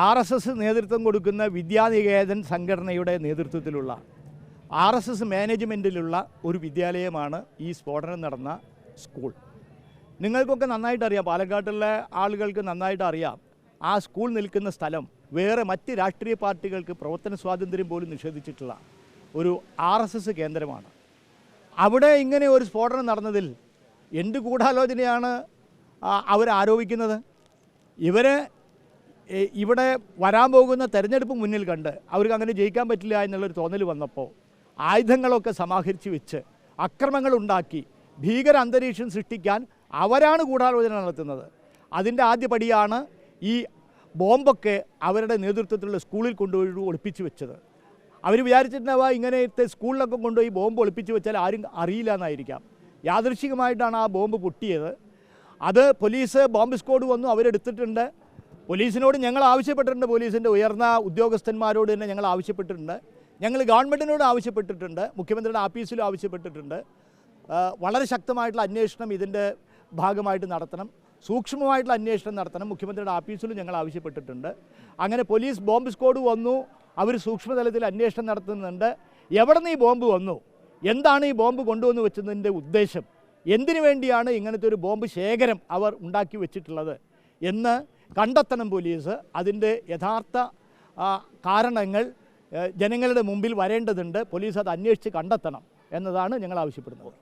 R S S നേതൃത്വം കൊടുക്കുന്ന വിദ്യാനികേതൻ സംഘടനയുടെ നേതൃത്വത്തിലുള്ള ആർ എസ് എസ് മാനേജ്മെന്റിലുള്ള ഒരു വിദ്യാലയമാണ് ഈ സ്ഫോടനം നടന്ന സ്കൂൾ. നിങ്ങൾക്കൊക്കെ നന്നായിട്ട് അറിയാം പാലക്കാട്ടിലെ ആളുകൾക്ക് നന്നായിട്ട് അറിയാം. ആ സ്കൂൾ നിൽക്കുന്ന സ്ഥലം വേറെ മറ്റ് രാഷ്ട്രീയ പാർട്ടികൾക്ക് പ്രവർത്തന സ്വാതന്ത്ര്യം പോലും നിഷേധിച്ചിട്ടുള്ള ഒരു ആർ എസ് എസ് കേന്ദ്രമാണ്. അവിടെ ഇങ്ങനെ ഒരു സ്ഫോടനം നടന്നതിൽ എന്ത് ഗൂഢാലോചനയാണ് അവരാരോപിക്കുന്നത്? ഇവരെ ഇവിടെ വരാൻ പോകുന്ന തെരഞ്ഞെടുപ്പ് മുന്നിൽ കണ്ട് അവർക്ക് അങ്ങനെ ജയിക്കാൻ പറ്റില്ല എന്നുള്ളൊരു തോന്നൽ വന്നപ്പോൾ ആയുധങ്ങളൊക്കെ സമാഹരിച്ച് വെച്ച് അക്രമങ്ങൾ ഉണ്ടാക്കി ഭീകര അന്തരീക്ഷം സൃഷ്ടിക്കാൻ അവരാണ് ഗൂഢാലോചന നടത്തുന്നത്. അതിന്റെ ആദ്യപടിയാണ് ഈ ബോംബൊക്കെ അവരുടെ നേതൃത്വത്തിലുള്ള സ്കൂളിൽ കൊണ്ടുപോയി ഒളിപ്പിച്ച് വെച്ചത്. അവർ വിചാരിച്ചിട്ടുണ്ടാവുക ഇങ്ങനത്തെ സ്കൂളിലൊക്കെ കൊണ്ടുപോയി ബോംബ് ഒളിപ്പിച്ച് വെച്ചാൽ ആരും അറിയില്ല എന്നായിരിക്കാം. യാദൃശികമായിട്ടാണ് ആ ബോംബ് പൊട്ടിയത്. അത് പോലീസ് ബോംബ് സ്ക്വാഡ് വന്നു അവരെടുത്തിട്ടുണ്ട്. പോലീസിനോട് ഞങ്ങൾ ആവശ്യപ്പെട്ടിട്ടുണ്ട്. പോലീസിന്റെ ഉയർന്ന ഉദ്യോഗസ്ഥന്മാരോട് തന്നെ ഞങ്ങൾ ആവശ്യപ്പെട്ടിട്ടുണ്ട്. ഞങ്ങൾ ഗവൺമെന്റിനോട് ആവശ്യപ്പെട്ടിട്ടുണ്ട്. മുഖ്യമന്ത്രിയുടെ ആഫീസിലും ആവശ്യപ്പെട്ടിട്ടുണ്ട്. വളരെ ശക്തമായിട്ടുള്ള അന്വേഷണം ഇതിന്റെ ഭാഗമായിട്ട് നടത്തണം. സൂക്ഷ്മമായിട്ടുള്ള അന്വേഷണം നടത്തണം. മുഖ്യമന്ത്രിയുടെ ആഫീസിലും ഞങ്ങൾ ആവശ്യപ്പെട്ടിട്ടുണ്ട്. അങ്ങനെ പോലീസ് ബോംബ് സ്ക്വാഡ് വന്നു. അവർ സൂക്ഷ്മതലത്തിൽ അന്വേഷണം നടത്തുന്നുണ്ട്. എവിടെ നിന്ന് ഈ ബോംബ് വന്നു? എന്താണ് ഈ ബോംബ് കൊണ്ടുവന്ന് വെച്ചതിന്റെ ഉദ്ദേശം? എന്തിനു വേണ്ടിയാണ് ഇങ്ങനത്തെ ഒരു ബോംബ് ശേഖരം അവർ ഉണ്ടാക്കി വെച്ചിട്ടുള്ളത്? എന്ന് കണ്ടെത്തണം പോലീസ്. അതിന്റെ യഥാർത്ഥ കാരണങ്ങൾ ജനങ്ങളുടെ മുമ്പിൽ വരേണ്ടതുണ്ട്. പോലീസ് അത് അന്വേഷിച്ച് കണ്ടെത്തണം എന്നതാണ് ഞങ്ങൾ ആവശ്യപ്പെടുന്നത്.